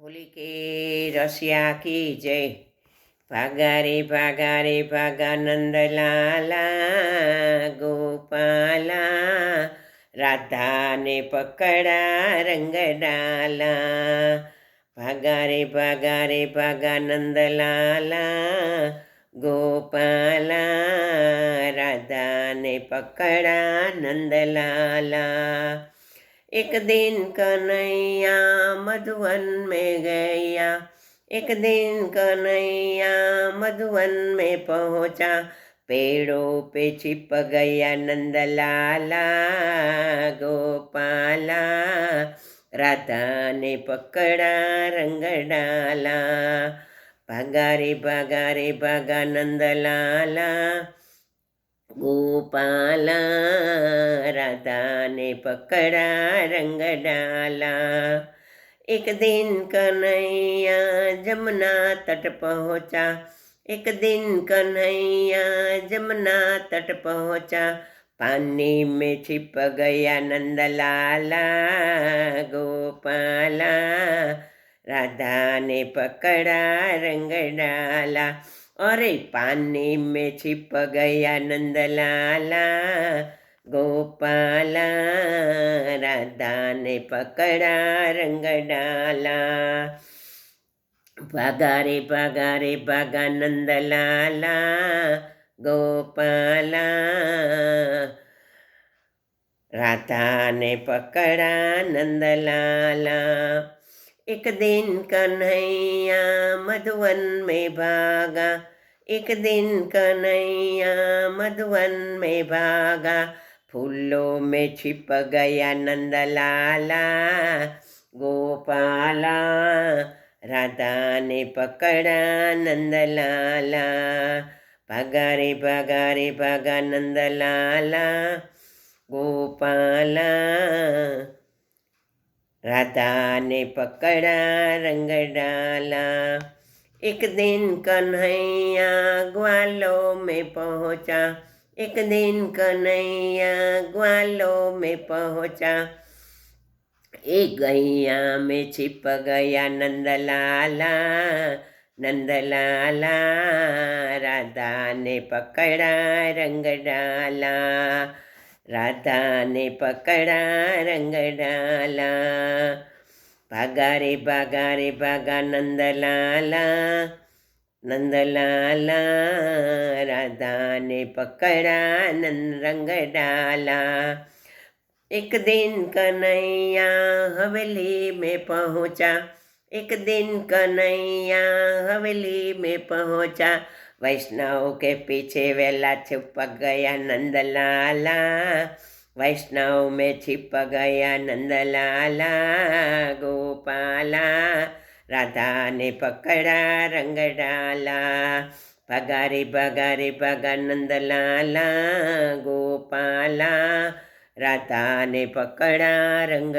હોલી કે રસિયા કી જય? ભાગા રે ભાગાનંદલાલા ગોપાલા, રાધાને પકડા રંગડાલા ભાગા રે ભાગા ગોપાલા, રાધાને પકડા નંદલાલા एक दिन कन्हैया मधुवन में गया। एक दिन कन्हैया मधुवन में पहुँचा। पेड़ों पे छिप गया नंदलाला, गोपाला। राधा ने पकड़ा रंग डाला। भागा रे भागा रे भागा नंदलाला। गोपाला राधा ने पकड़ा रंग डाला एक दिन कन्हैया जमुना तट पहुँचा। एक दिन कन्हैया जमुना तट पहुँचा। पानी में छिप गया नंदलाला, गोपाला। राधा ने पकड़ा रंग डाला अरे पानी में छिप गया नंदलाला गोपाला, राधा ने पकड़ा रंग डाला। भागा रे भागा रे भागा नंदलाला गोपाला। राधा ने पकड़ा नंदलाला एक दिन कन्हैया मधुवन में भागा एक दिन कन्हैया मधुवन में भागा, फूलों में छिप गया नंदलाला। गोपाला, राधा ने पकड़ा नंदलाला। भागा रे रे भागा नंदलाला। गोपाला, राधा ने पकड़ा रंग डाला। एक दिन कन्हैया ग्वालों में पहुँचा। एक दिन कन्हैया ग्वालों में पहुँचा। एक गैया में छिप गया नंदलाला नंदलाला, राधा ने पकड़ा रंग डाला। राधा ने पकड़ा रंग डाला। भागा रे भागा नंदलाला नंदलाला राधा ने पकड़ा नंद रंग डाला एक दिन कन्हैया हवेली में पहुँचा। एक दिन कन्हैया हवेली में पहुँचा। वैष्णव के पीछे वेला छिप गया नंदलाला। वैष्णव में छिप गया नंदलाला गोपाला राधा ने पकड़ा रंग डाला भगारे भगारे भगा नंदलाला गोपाला राधा ने पकड़ा रंग